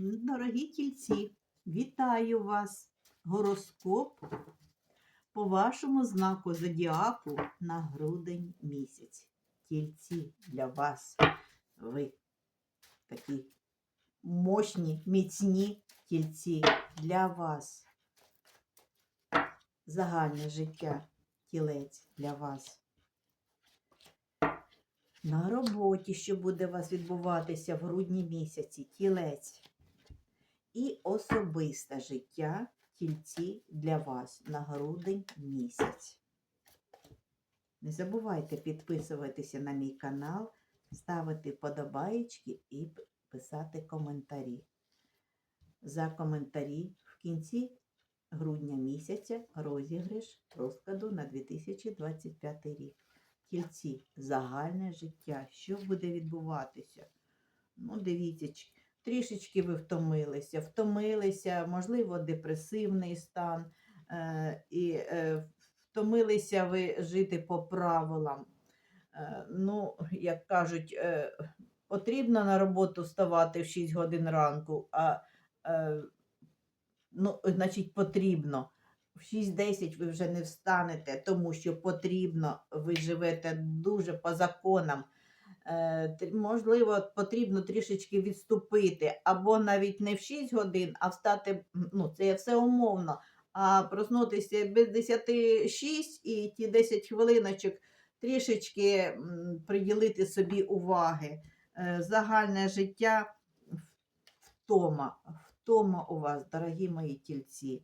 Дорогі тільці, вітаю вас! Гороскоп по вашому знаку зодіаку на грудень місяць. Тільці для вас. Ви такі мощні, міцні тільці для вас. Загальне життя тілець для вас. На роботі, що буде у вас відбуватися в грудні місяці, тілець. І особисте життя тільці для вас на грудень місяць. Не забувайте підписуватися на мій канал, ставити подобаєчки і писати коментарі. За коментарі в кінці грудня місяця розіграш розкладу на 2025 рік. Тільці, загальне життя, що буде відбуватися? Ну, дивіться, трішечки ви втомилися, втомилися, можливо, депресивний стан, е, і е, втомилися ви жити по правилам. Е, ну, як кажуть, потрібно на роботу вставати в 6 годин ранку, а ну, значить, потрібно. В 6-10 ви вже не встанете, тому що потрібно, ви живете дуже по законам. Е, можливо, потрібно трішечки відступити, або навіть не в 6 годин, а встати, ну, це все умовно, а проснутися без 10 і ті 10 хвилиночок трішечки приділити собі уваги. Е, Загальне життя втома, втома у вас, дорогі мої тільці.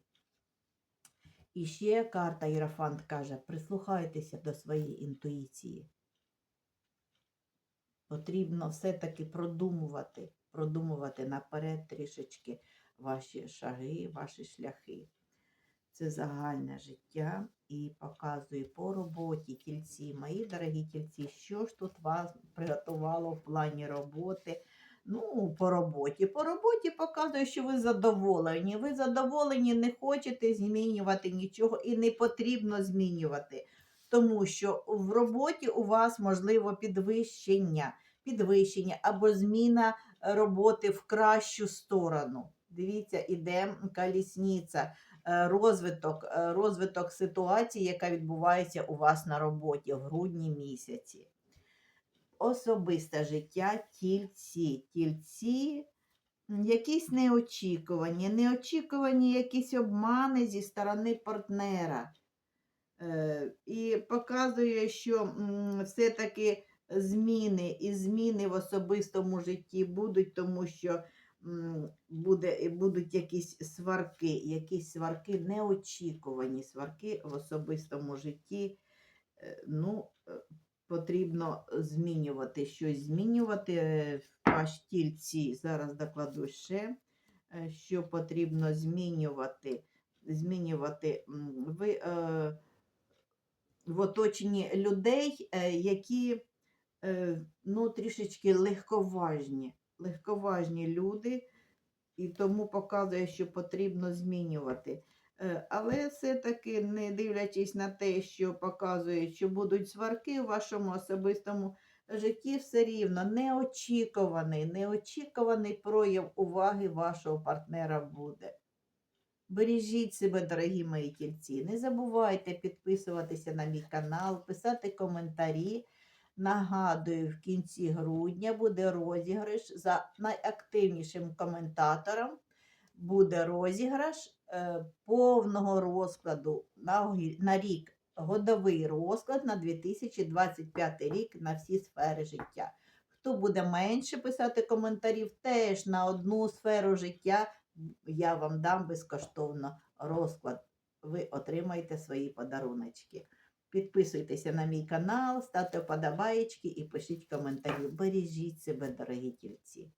І ще карта Єрофант каже: прислухайтеся до своєї інтуїції. Потрібно все-таки продумувати, продумувати наперед трішечки ваші шаги, ваші шляхи. Це загальне життя і показує по роботі тільці. Мої дорогі тільці, що ж тут вас приготувало в плані роботи? Ну, по роботі. По роботі показує, що ви задоволені. Ви задоволені, не хочете змінювати нічого і не потрібно змінювати. Тому що в роботі у вас можливо підвищення, підвищення або зміна роботи в кращу сторону. Дивіться, іде колісниця, е, розвиток, е, розвиток ситуації, яка відбувається у вас на роботі в грудні місяці. Особисте життя тільці. Тільці якісь неочікувані, неочікувані якісь обмани зі сторони партнера. Е, І показує, що все-таки зміни і зміни в особистому житті будуть, тому що буде, будуть якісь сварки, якісь сварки, неочікувані сварки в особистому житті. Е, Ну, е, потрібно змінювати щось, змінювати е, в ваш тільці. Зараз докладу ще, що потрібно змінювати. Змінювати ви е, в оточенні людей, які ну, трішечки легковажні, легковажні люди, і тому показує, що потрібно змінювати. Е, Але все-таки, не дивлячись на те, що показує, що будуть сварки у вашому особистому житті, все рівно неочікуваний, неочікуваний прояв уваги вашого партнера буде. Бережіть себе, дорогі мої тільці. Не забувайте підписуватися на мій канал, писати коментарі. Нагадую, в кінці грудня буде розіграш за найактивнішим коментатором. Буде розіграш е, повного розкладу на, на рік, годовий розклад на 2025 рік на всі сфери життя. Хто буде менше писати коментарів, теж на одну сферу життя я вам дам безкоштовно розклад. Ви отримаєте свої подаруночки. Підписуйтеся на мій канал, ставте вподобаєчки і пишіть коментарі. Бережіть себе, дорогі тільці.